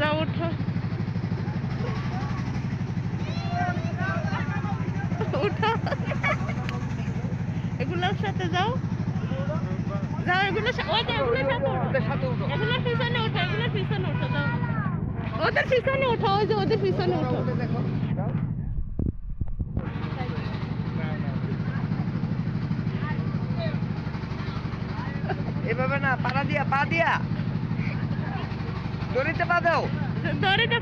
যাও ওঠো উঠো এগুলোর সাথে যাও যাও এগুলোর সাথে এগুলোর সাথে ওঠো এগুলোর পিছনে ওঠো এগুলোর পিছনে ওঠো যাও ওদের পিছনে ওঠো ওই যে ওদের পিছনে ওঠো দেখো এভাবে না পাড়া দিয়া পা দিয়া দড়িতে বাঁধাও। দাও ধরে দে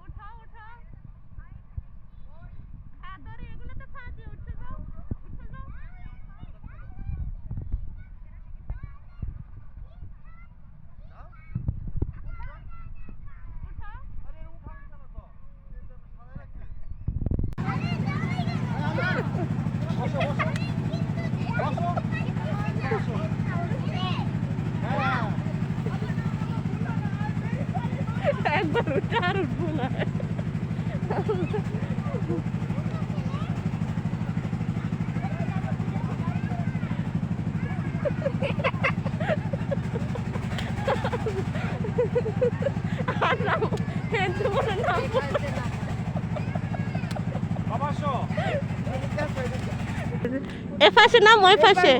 উঠাও উঠাও হ্যাঁ ধরে এগুলোতে পা দিয়ে উঠে যাও উঠে যাও উঠাও একবার উঠে আর উঠবো না। নাম এ পাশে নাম। ওই পাশে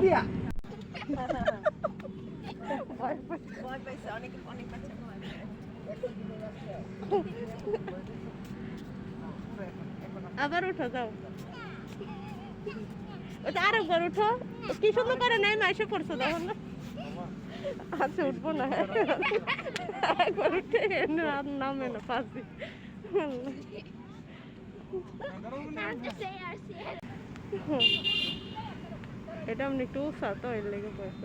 আবার উঠো, যাও। ওটা আরেকবার উঠো। কি সুন্দর করে নাই মাইসে পড়ছো তখন আচ্ছা উঠবো না। একবার উঠে আর নামে না এটা আমি একটু উৎসাহ এর লেগে বয়স